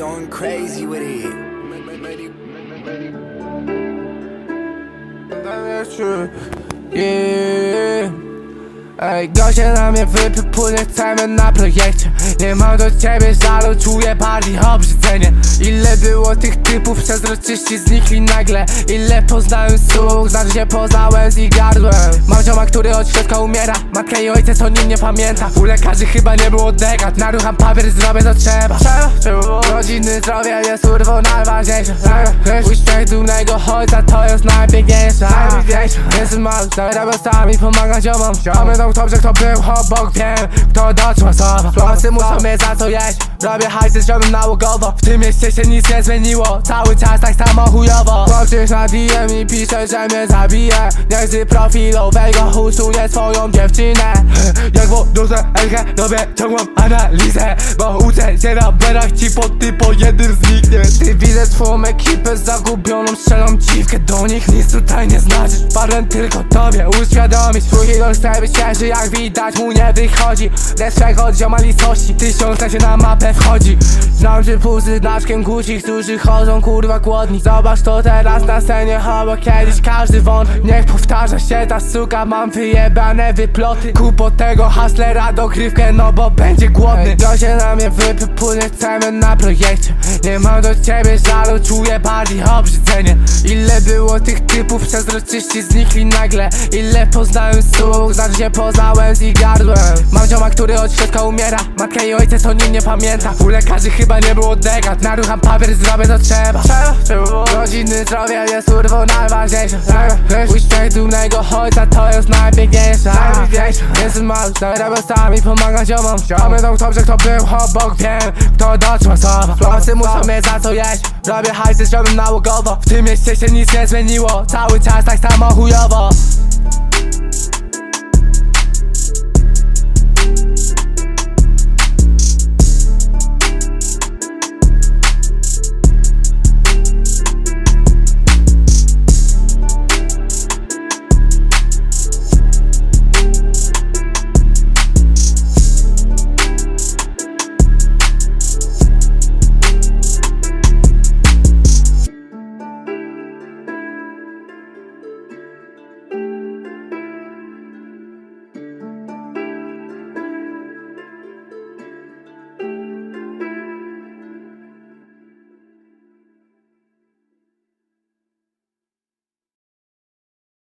going crazy with it. That's true. Yeah. Ej, goście na mnie wypłynie, chcemy na projekcie. Nie mam do ciebie żalu, czuję bardziej obrzydzenie. Ile było tych typów, przezroczyści znikli nagle. Ile poznałem słuch, znaczy się poznałem z ich gardłem. Mam zioma, który od środka umiera. Matka i ojciec o nim nie pamięta. U lekarzy chyba nie było dekad Narucham papier, zrobię co trzeba. Trzeba, Rodziny zdrowie jest urwo najważniejsze Uśmiech dumnego ojca to jest najpiękniejsze. Jestem mały, zarabiam sami, pomagam ziomom. Pamiętam że kto był obok, wiem Kto dotrzymał słowa Chłopcy muszą mnie za co jeść Robię hajsy, żebym nałogowo. W tym mieście się nic nie zmieniło. Cały czas tak samo chujowo. Chłopczyk na DM i pisze, że mnie zabije. Niech z profilowego usunie swoją dziewczynę. Jak włożę Elkę, robię ciągłą analizę Bo uczę się na berach ci po ty po jednym zniknie. Ty widzę swoją ekipę zagubioną Strzelam dziwkę do nich, nic tutaj nie znaczy Parę tylko tobie uświadomić. Twój idol chce być świeży, jak widać mu nie wychodzi. Ze swego zioma listości, tysiące się na mapę wchodzi. Znam przypusy znaczkiem Gucci, którzy chodzą kurwa głodni. Zobacz to teraz na scenie, obok kiedyś każdy wąt. Niech powtarza się ta suka, mam wyjebane wyploty. Kup od tego haslera dogrywkę, no bo będzie głodny. To się na mnie wypłynie, chcemy na projekcie. Nie mam do ciebie żalu, czuję bardziej obrzydzenie. Ile było tych typów, przezroczyści znikli nagle. Ile poznałem słuch, znaczy się poznałem z ich gardłem. Mam zioma, który od środka umiera. Matka i ojciec o nim nie pamięta U lekarzy chyba nie było dekad Narucham papier, zrobię co trzeba. Rodziny zdrowie jest urwo najważniejsze. Uśmiech dumnego ojca to jest najpiękniejsze. Jestem mały, zarabiam sami, pomagam ziomom. Pamiętam kto, że kto był obok, wiem Kto dotrzymał słowa. Chłopcy muszą mnie za co jeść. Robię hajsy, żebym nałogowo. W tym mieście się nic nie zmieniło. Cały czas tak samo chujowo